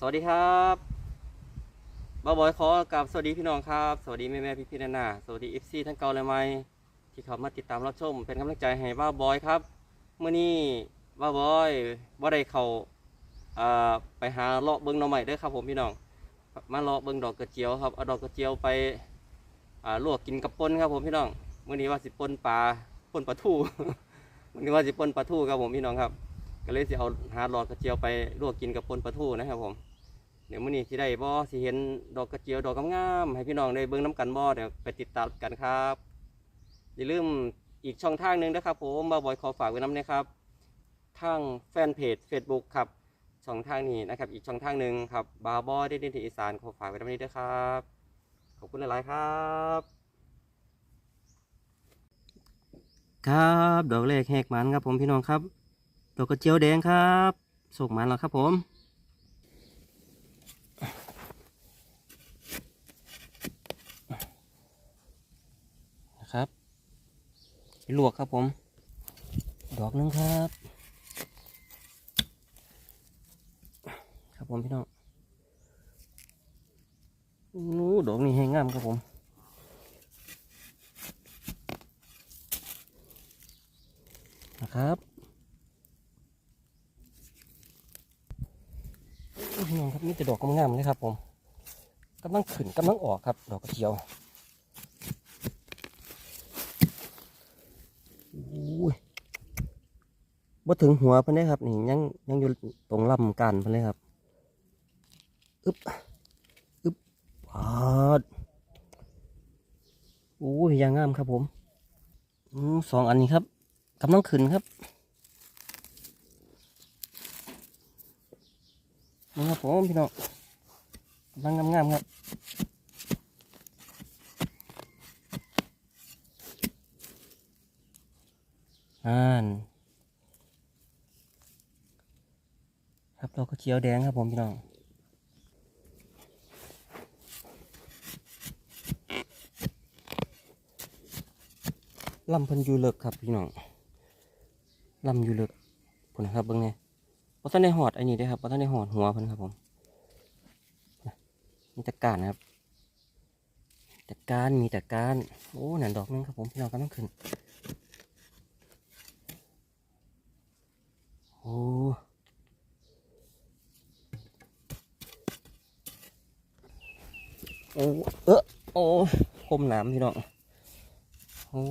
สวัสดีครับบ้าบอยขอกับสวัสดีพี่น้องครับ สวัสดีแม่แม่พี่พี่นานาสวัสดีเอฟซีทั้งเก่าและใหม่ที่เข้ามาติดตามรับชม เป็นกำลังใจให้บ้าบอยครับเมื่อนี้บ้าบอยบ่ได้เขา่าไปหาเลาะเบิ้งหน่อใหม่เด้อครับผมพี่น้อง มาเลาะเบิ้งดอกกระเจียวครับเอาดอกกระเจียวไปลวกกินกับป่นครับผมพี่น้องเมื่อนี้ว่าสิป่นปลาป่นปลาทูวันนี้ว่าสิป่นปลาทูครับผมพี่น้องครับ ก็เลยสิเอาหาดอกกระเจียวไปลวกกินกับปนปลาทูนะครับผม เดี๋ยวมื้อนี้สิได้บ่สิเห็นดอกกระเจียวดอกงามๆให้พี่น้องได้เบิ่งน้ำกันบ่เดี๋ยวไปติดตามกันครับอย่าลืมอีกช่องทางหนึ่งนะครับผมบาบอยขอฝากไว้น้ำนะครับทางแฟนเพจ Facebook ครับช่องทางนี้นะครับ อีกช่องทางหนึ่งครับบาบอยได้ด่นที่อีสานขอฝากไว้น้ำนี้ด้วยครับขอบคุณหลายๆครับ ครับดอกแรกแหกมันครับผมพี่น้องครับ ดอกกระเจียวแดงครับส่งมาแล้วครับผม นะครับไป ลวกครับผม ดอกหนึงครับ ครับผมพี่น้องนู้ดอกนี้แห้งงามครับผมนะครับพี่น้องครับนี่จะดอกงามๆเลยครับผมกำลังขึ้นกำลังออกครับ ดอกกระเจียวอุ้ย บ่ถึงหัวเพิ่นเลยครับนี่ยังยังอยู่ตรงลำกันเพิ่นเลยครับอึบอึบปาดอุ้ยยางงามครับผมอืมสองอันนี้ครับกำลังขึ้นครับนี่ครับผมพี่น้องกำลังงามๆครับอ่านครับเรา ก็เขียวแดงครับผมพี่น้องลำพันยูเลิกครับพี่น้องลำยูเลิกผลนะครับเบิ้งเนี่ยเพราะท่านได้หอดไอ้นี่ด้วยครับเพราะท่านได้หอดหัวพิ่นครับผมมีต่การนะครับต่การมีต่การโอ้หนันดอกนึงครับผมพี่น้องกำลังขึ้นโอ้โอ้เออโอ้ค มหนามพี่น้องโอ้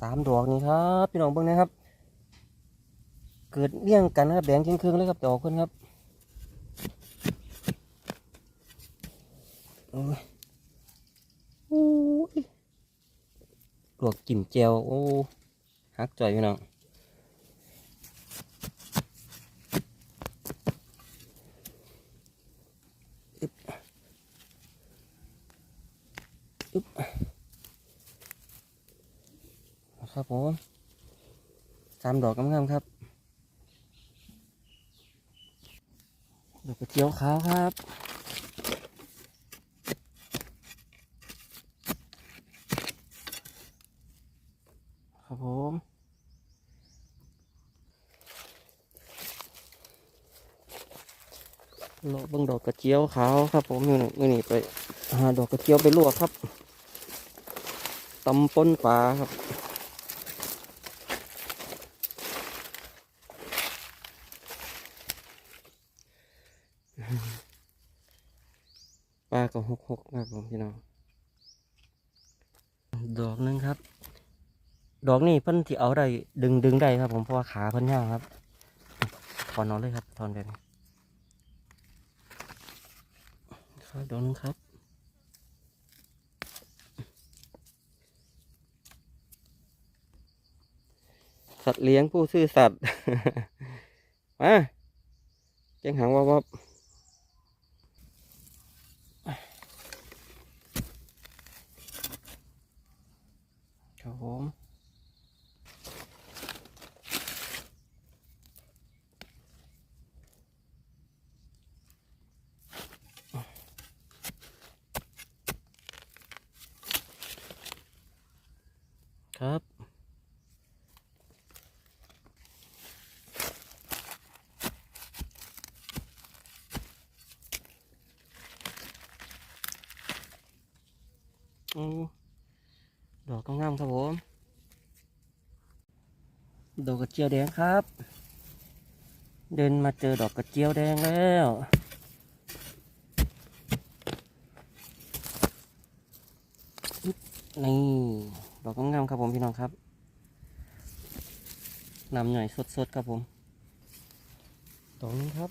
สามดอกนี่ครับ พี่น้องเบิ่งนะครับ เกิดเลี่ยงกันนะครับแดงเชียงเคืองเลยครับดอกเพิ่นครับโอ้ยโอ้ยลวกกิ่มแจวโอ้ฮักจ่อยพี่น้องอึ๊บอึ๊บ ครับผมสามดอกงามๆครับดอกกระเจียวขาวครับครับผมโลกเบิ่งดอกกระเจียวขาวครับผมมือนี้มือนี้ไปหาดอกกระเจียวไปลวกครับตำป้นปลาครับ ปลา ก็หกหกครับผมพี่น้องดอกหนึงครับ ดอกนี้เพิ่นที่เอาได้ดึงดึงได้ครับ ผมเพราะว่าขาเพิ่นยาวครับถอนเอาเลยครับถอนแบบนี้ครับดอกหนึงครับสัตว์เลี้ยงผู้ซื่อสัตย์มาเจ้งหางวับวับ ครับ ผมครับ อืมดอกก็งามครับผม ดอกกระเจียวแดงครับ เดินมาเจอดอกกระเจียวแดงแล้วอึ๊บนี่ดอกก็งามครับผมพี่น้องครับนำหน่อยสดๆครับผมดอกนี้ครับ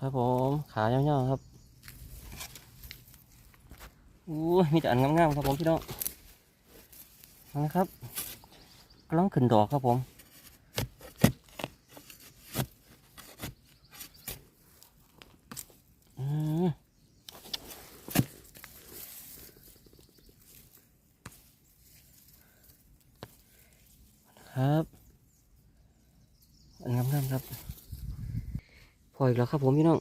ครับผม ขายาวๆครับ อู้มีแต่อันงามๆครับผมพี่น้องนะครับกำลังขึ้นดอกครับผมอืมครับอันงามๆครับ พออีกแล้วครับผมพี่น้อง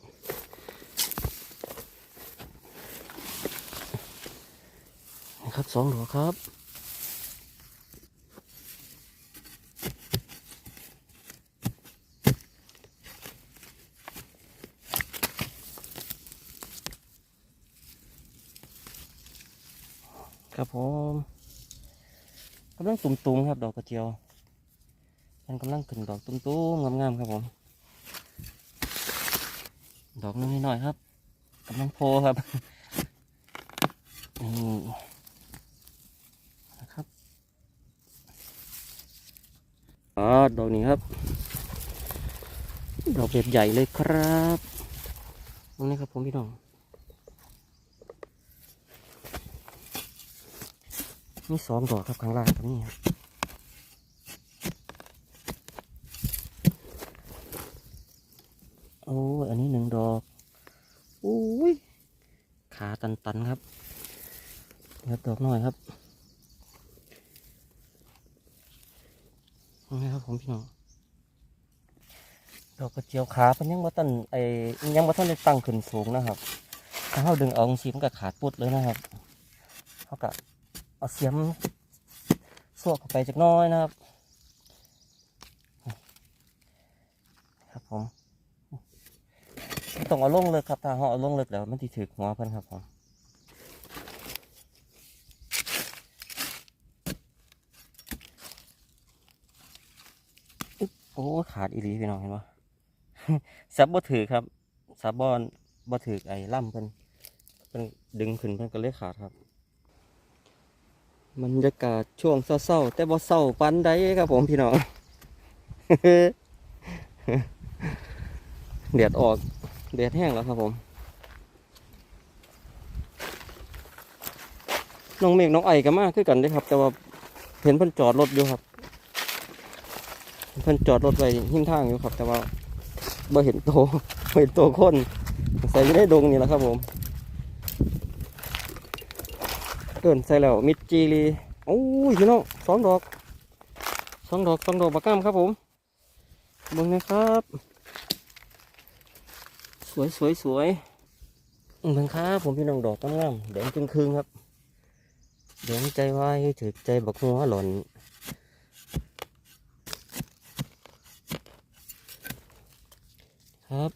นะครับส องดอกครับ ครับผมกำลังตุ่มๆครับดอกกระเจียวมันกำลังขึ้นดอกตุ่มๆงามๆครับผม ดอกนึงนิดหน่อยครับกำลังโพครับนี่นะครับ อ๋อดอกนี้ครับ ดอกแบบใหญ่เลยครับตรงนี้ครับผมพี่น้องมีสองดอกครับข้างล่างตรงนี้ครับโอ้อันนี้หนึ่งดอกโอ้ยขาตันๆครับครับดอกน้อยครับนี่ครับ ผมพี่น้องดอกกระเจียวขาเพิ่นยังบ่ตันไอ้ยังบ่ทันได้ตั้งขึ้นสูงนะครับถ้าเราดึงเอาจังซี่มันก็ขาดปุดเลยนะครับเขาก็เอาเสียมสวกเข้าไปจักน้อยนะครับ ครับผมต้องเอาลงเลิกครับถ้าเราเอาลงเลิกแล้วมันสิถึกหัวเพิ่นครับผม โอ้ขาดอีหลีพี่น้องเห็นปะซับบ่ถือครับซับบอนบ่ถือไอ้ล่ำเพิ่นเพิ่นดึงขึ้นเพิ่นก็เลยขาดครับบรรยากาศช่วงเศร้าๆแต่บ่เศร้าปานใดครับผมพี่น้องแดดออกแดดแห้งแล้วครับผมน้องเมฆน้องไอก็มาคือกันเด้ครับ แต่ว่าเห็นเพิ่นจอดรถอยู่ครับ พิ่นจอดรถไว้หิ้มทางอยู่ครับ แต่ว่าบ่เห็นโตบ่เห็นโตคนใส่อยู่ในดงนี่แหละครับผมเกินใส่แล้วมิดจีรีโอ้ยพี่น้องสองดอกสองดอกสองดอกปากก้ามครับผมเบิ่งนะครับ สวยสวยสวยเบิ่งครับผมพี่น้องดอกงามๆแดงครึ่งๆครับแดงใจไว้ถือใจบักหัวหล่น ครับ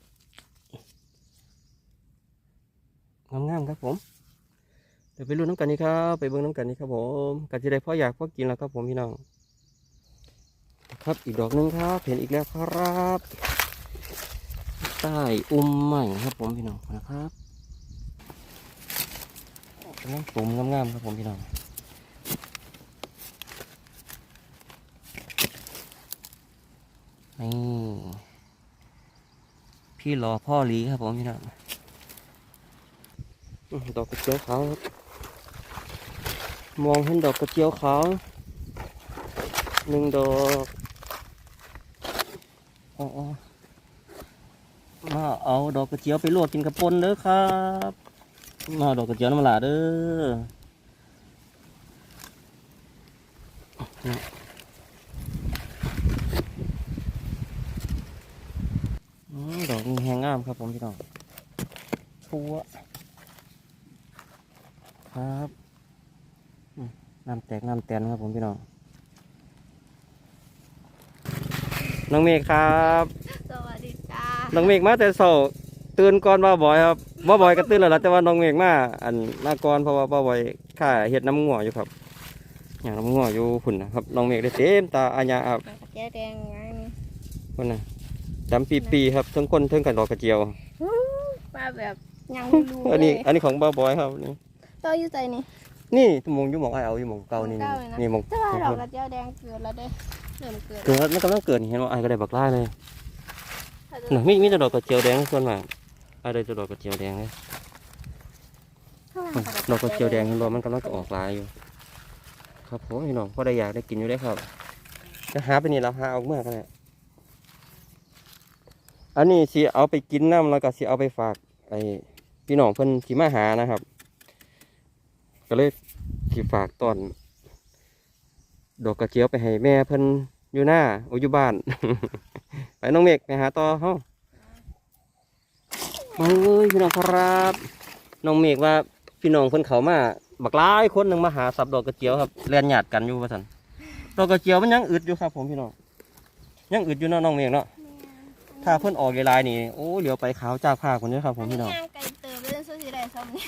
งามๆครับผมเดี๋ยวไปรุ่นน้ำกันนี่ครับไปเบิ้งน้ำกันนี่ครับผมกันที่ใดพ่ออยากพ่อกินแล้วครับผมพี่น้องครับอีกดอกหนึงครับ เห็นอีกแล้วครับ ใต้อุ้มใหม่ครับผมพี่น้องนะครับกำลังตุ่มงามๆครับผมพี่น้องนี่ พี่รอพ่อหลีครับผมพี่น้องอื้อดอกกระเจียวขาวครับมองเห็นดอกกระเจียวขาวหนึ่งดอกอ๋ออ๋อมาเอาดอกกระเจียวไปลวกกินกระปนเด้อครับมาเอาดอกกระเจียวน้ำมันหลาเด้อนี่อืม ดอกนี้แหงงามครับผมพี่น้องชัวครับอืมน้ำแตกน้ำแตนครับผมพี่น้อง น้องเมฆครับ สวัสดีจ้าน้องเมฆมาแต่เช้าตื่นก่อนบ่าวบอยครับบ่าวบอยก็ตื่นแล้วล่ะแต่ว่าน้องเมฆมาอันมาก่อนเพราะว่าบ่าวบอยข้าเฮ็ดน้ำงัวอยู่ครับอย่างน้ำงัวอยู่พุ่นนะครับน้องเมฆได้เต็มตาอาญาครับแก้แดงไงพุ่นน่ะ จำปีปีๆครับทั้งคนทั้งกันดอกกระเจียวป้าแบบยังไม่รู้อันเลนี้ยอันนี้ของบ่าวบอยครับนี่ต่ออยู่ใจนี่นี่หมองอยู่หมองไอเอาอยู่หมองเก่านี่หม้องเก่าเลยนะนี่หมองแต่ว่าดอกกระเจียวแดงเกิดแล้วเด้เริ่มเกิดเกิดมันกำลังเกิดเห็นว่าไอก็ได้บักล่าเลยถ้าจะน่ะมีมีแต่ดอกกระเจียวแดงส่วนมากไอได้แต่ดอกกระเจียวแดงเลยข้างหลังอะดอกกระเจียวแดงเห็นบ่มันกำลังจะออกลายอยู่ ครับผมพี่น้องพอได้อยากได้กินอยู่ได้อครับจะหาไปนี่เราหาเอาเมื่อกันแหละ อันนี้สิเอาไปกินน้ำแล้วก็สิเอาไปฝากไอ้พี่น้องเพิ่นที่มาหานะครับ ก็เลยสิฝากตอน ดอกกระเจียวไปให้แม่เพิ่นอยู่หน้าออยู่บ้าน ไปน้องเมฆไปหาต่อเฮาโอ้ยพี่น้องครับน้องเมฆว่าพี่น้องเพิ่นเขามาบักหลายคนหนึงมาหาสับดอกกระเจียวครับเรียนหยาดกันอยู่ว่าซั่นดอกกระเจียวมันยังอึดอยู่ครับ ผมพี่น้องยังอึดอยู่เนาะน้องเมฆเนาะ ถ้าเพิ่นออกลายๆนี่โอ้เหลียวไปขาวจากผ้าคนนี้ครับผมพี่น้องย่างไก่เติมเล่นสู้สิได้ซ้ำนี่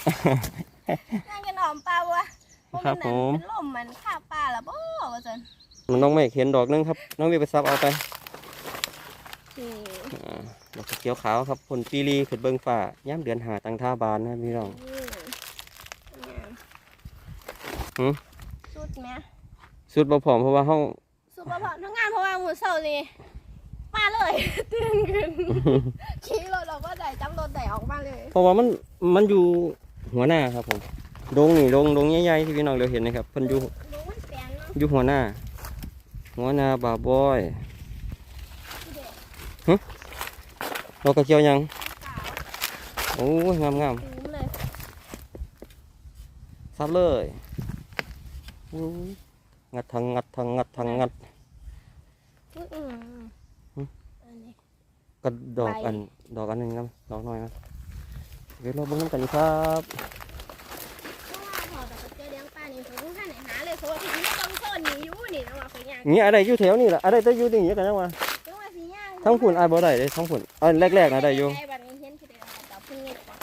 ย่างกันหอมปลาวะเพาะครับนผมเป็นลมมันข้าปลาละบ่ว่าจันมันน้องเมฆเห็นดอกหนึงครับ น้องเมฆไปซับเอาไปนี่อ่าดอกกระเจียวขาวครับผลปีรีขึ้นเบิงฟ้าย่ำเดือนหาตังท่าบานนะพี่น้องหืมสุดไหมสุดบ่ผอมเพราะว่าห้องสุดประพอทั้งงานเพราะว่าหมูเสานี่ มาเลย ตื่นขึ้นขี่รถเราก็ได้จำรถได้ออกมาเลย เพราะว่ามันมันอยู่หัวหน้าครับผมดงนี่ดงดงใหญ่ๆที่พี่น้องเราเห็นนะครับเพิ่นอยู่ดูมันแปลงเนาะอยู่หัวหน้า หัวหน้าบ่าวบอยดูเด็กดอกกระเจียวยังขาวโอ้ยงามงามตูมเลยๆซับเลยอู้ยงัดทางงัดทางงัดทางงัด อื้อหือ หืม อันนี้ กระดอกไปอันดอกอันหนึงครับดอกน้อยครับเดี๋ยวเราเบิ่งกันครับเพราะว่าพอแต่ก็เจอเลี้ยงปลานี่ผมท่านไหนหาเลยเพราะว่าพี่นี่ต้องโซนนี้อยู่นี่นะว่าเป็นยังนี่อะไรอยู่แถวนี่ล่ะอะไรแต่อยู่นี่กันจังวะจังว่าสิย่างทั้งผุนอายบ่ได้เลยทั้งผุนอันแรกๆนะได้อยู่ไบัดนี้เห็นคือได้แต่เพิ่งเงียบก่อน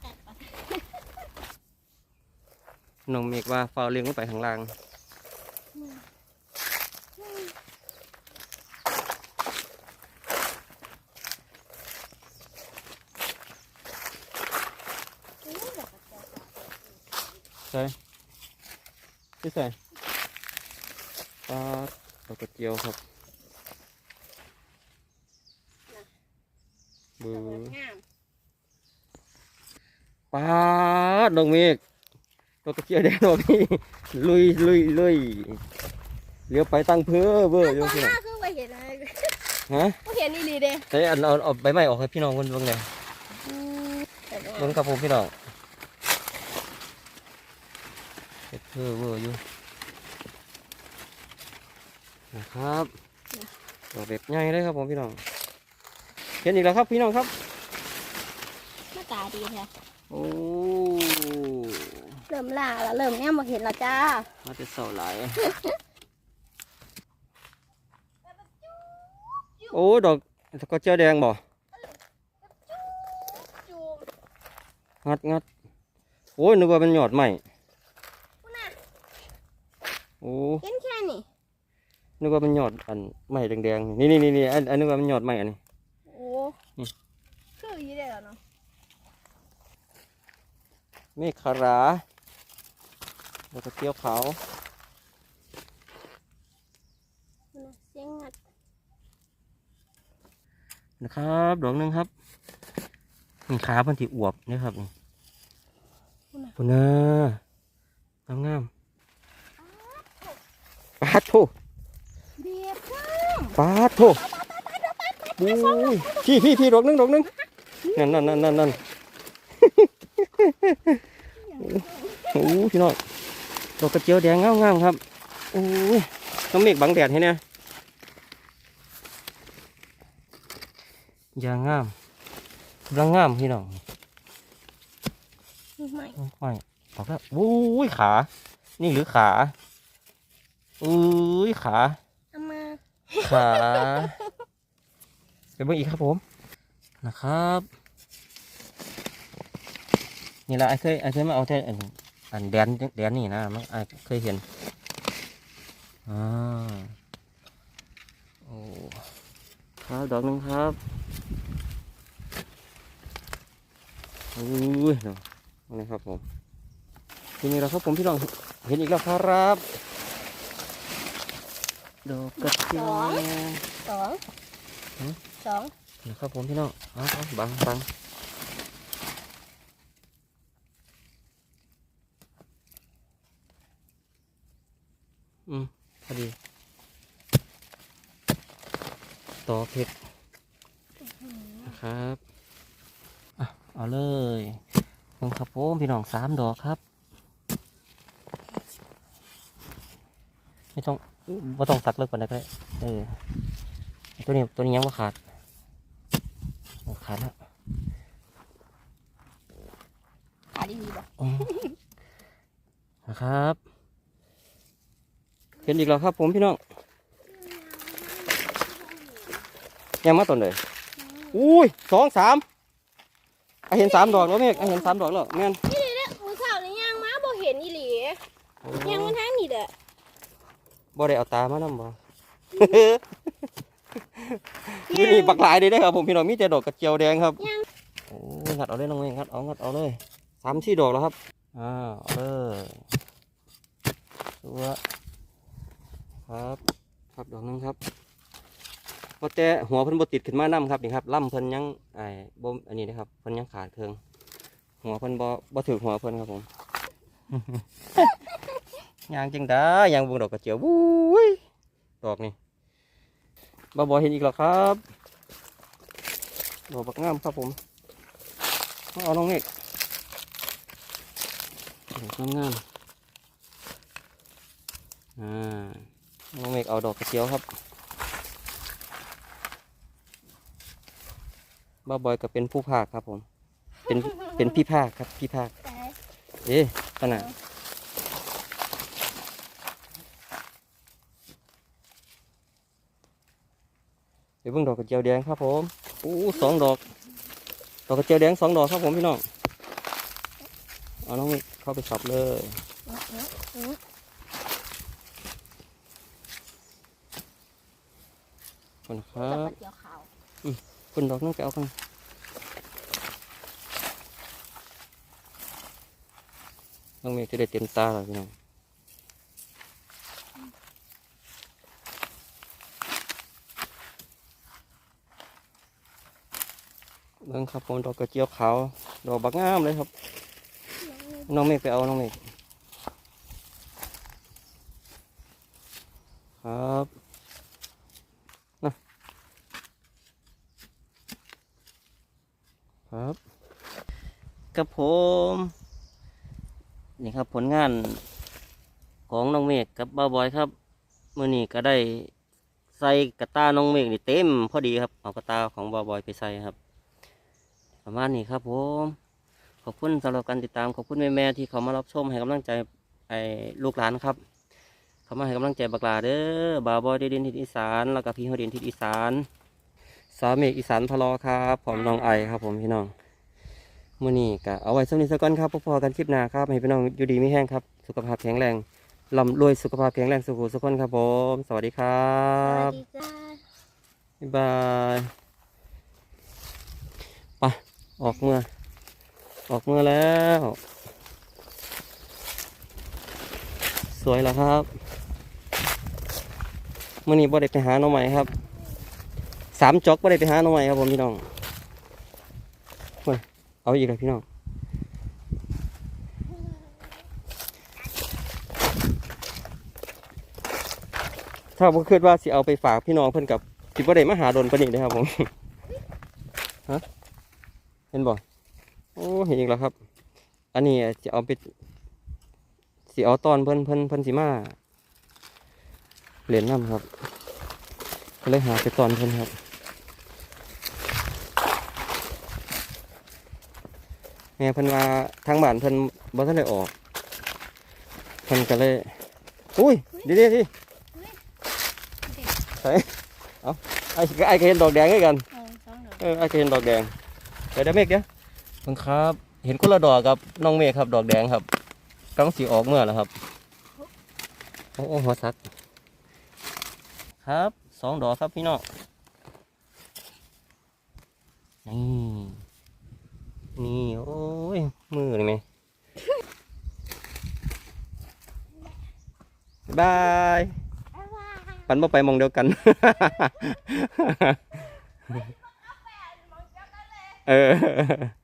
แตกก่อนน้องเมฆว่าฟ้าวเลี้ยงลงไปข้างล่าง อู้แบบกระเจียวขาว ใช่ที่ใส่ปลาดอกกระเจียวครับบือปลาดองเมฆดอกกระเจียวแดงดอกนี้ลุยลุยลุยเลี้ยวไปตั้งเพื่อเบอร์อยู่ตอนพี่หน้างคือไปเห็นอะไรฮะก็เห็นนี่ดีเด้ใช้อันเอาเอาใบไม้ออกให้พี่น้องคนเบิ่งเลยเบิ่งครับผมพี่น้อง เฮ็ดเพื่อเบอร์อยู่นะครับดอกแบบใหญ่เลยครับผมพี่น้องเห็นอีกแล้วครับพี่น้องครับหน้าตาดีแท้โอ้เริ่มล่าแล้วเริ่มเนี่ยมาเห็นแล้วจ้ามาจะเสาหลายโอ้ดอกสกอตเจียวแดงบ่จูงัดงัดโอ้ยนึกว่าเป็นหยอดใหม่คุณน่ะ โอ้เห็นแค่นี้นึกว่าเป็นหยอดอันใหม่แดงๆนี่นี่นี่นี่อันอันนึกว่าเป็นหยอดใหม่อันนี้โอ้นี่คืออย่างนี้ได้แล้วเนาะเมฆคาราแล้วก็เจียวขาวคุณน่ะเสียงงัดนะครับดอกหนึงครับนี่ขาเพันที่อวบนี่ครับนี่คุณน่ะคุณน่างามงาม ปาดโถเบียดจ้าปาดโถบูยพี่พี่พี่ดอกหนึงดอกหนึงนั่นนั่นนั่นนั่นนั่นโอ้ยพี่น้องดอกกระเจียวแดงงามงามๆครับโอ้ยต้องเมฆบังแดดให้เนี่ยอย่างงามกำลังงามพี่น้องไม่ไม่บอกแล้วโอ้ยขา นี่หรือขา อุ้ยขาเอามาขาไปเบิ่งอีกครับผมนะครับนี่ละไอ้เคยไอ้เคยมาเอาแท่อันอันแดนแดนนี่นะมันไอ้เคยเห็นอ่าโอ้ครับดอกหนึงครับอุ้ยเนาะนี่ครับผมทีนี้เราครับผมพี่น้องเห็นอีกแล้วครับ ดอกกระเจียวสองหืมสองนะครับผมพี่น้องอาเอบังบังอืมพอดีต่อเพชรนะครับอะเอาเลยลงครับผมพี่น้องสามดอกครับ ไม่ต้องไม่ต้องสักเลิกก่อนนะก็ได้เออตัวนี้ตัวนี้ยังไม่ขาดขาดแล้วขาดีดีป่ะอืมนะครับเห็นอีกแล้วครับผมพี่น้องยังมาต้นเลยอุ้ยสองสามไอเห็นสามดอกแล้วเมฆไอเห็นสามดอกแล้วแม่น นี่เนี่ยหมูสาวนี่ย่างมาบ่เห็นอีหลีย่างมันทางนี่เด้อ บ่ได้เอาตามานำบ่นี่นี่บักหลายเลยเด้อครับผมพี่น้องมีแต่ดอกกระเจียวแดงครับย่างโอ้ยงัดเอาเลยน้องเมฆงัดเอางัดเอาเลยสามสี่ดอกแล้วครับอ่าเอาเลยตัวครับครับดอกหนึงครับพอแต่หัวเพิ่นบ่ติดขึ้นมานํครับนี่ครับล่ำเพิ่นยังไอ้บ่อันนี้นะครับเพิ่นยังขาดเครื่องหัวเพิ่นบ่บ่ถึกหัวเพิ่นครับผม ยางจังได้ยางเบุงดอกกระเจียววุ้ยดอกนี่บ่บ่เห็นอีกแล้วครับดอกบักงามครับผมเอาน้องเมฆดอกงามๆอ่าน้องเมฆเอาดอกกระเจียวครับบ้าบอยก็เป็นผู้ภาคครับผม เป็น เป็นพี่ภาคครับ พี่ภาคแต่เอ๊ะขนาด เดี๋ยวเบิ่งดอกกระเจียวแดงครับผมอู้สองดอก ดอกกระเจียวแดงสองดอกครับผมพี่น้องเอาน้องมิกเข้าไปสับเลยขอบคุณครัจับบเกี่ยวขาวคุณดอกน้องไปเอากันน้องมิกจะได้เต็มตาเลยพี่น้อง เบิ่งครับผมดอกกระเจียวขาว ดอกบักงามเลยครับ น้องเมฆไปเอาน้องเมฆครับนะครับกับผมนี่ครับผลงานของน้องเมฆกับบ้าวบอยครับมื่อนี้ก็ได้ใส่กระตาน้องเมฆนี่เต็มพอดีครับเอากระตาของบ้าวบอยไปใส่ครับ ประมาณนี้ครับผมขอบคุณสำหรับการติดตามขอบคุณแม่ๆที่เขามารับชมให้กำลังใจไอ้ลูกหลานครับ เขามาให้กำลังใจบักหลาเด้อบาวบอยเดดินทิศอีสานแล้วก็พี่ฮอดินทิศอีสานสามเมกอีสานพะลอครับผมน้องไอครับ ผมพี่น้องมื่อนี้ก็เอาไว้สำนี้สักก่อนครับพอๆกันคลิปหน้าครับให้พี่น้องอยู่ดีไม่แห้งครับ สุขภาพแข็งแรงลำรวยสุขภาพแข็งแรงสุขุสุขคนครับผม สวัสดีครัสวับสดีจ้าบ๊ายบายไป ออกเมื่อ ออกเมื่อแล้ว สวยแล้วครับเมื่อนี้บ่ได้ไปหาหน่อใหม่ครับสามจอกบ่ได้ไปหาหน่อใหม่ครับผมพี่น้องเฮ้ยเอาอีกเลยพี่น้องถ้าผมคิดว่าสิเอาไปฝากพี่น้องเพิ่อนกับสิบ่ได้มาหาดนปนนี้นะครับผมฮะ เห็นบ่โอ้เห็นอีกแล้วครับ อันนี้จะเอาไปสิเอาตอนเพิ่นเพิ่นเพิ่นสิมาเหรียญน้ำครับก็เลยหาไปตอนเพิ่นครับแม่เพิ่นว่าทางบ้านเพิ่นบ่ทันได้ออกเพิ่นก็เลยอุ้ยดีดีดีใส่เอาไอ้ไอ้ก็เห็นดอกแดงด้วยกันเออสองดอกเอออาจจะเห็นดอกแดง เดี๋ยวเดี๋ยวเมฆเดี๋ยวเพิ่งครับ เห็นคนละดอกกับน้องเมฆครับ ดอกแดงครับกำลังสีออกเมื่อแล้วครับโอ้โหหัวสัก ครับสองดอกครับพี่น้องนี่นี่โอ้ยมือเลยไหมบายปันบ่ไปมองเดียวกัน เออ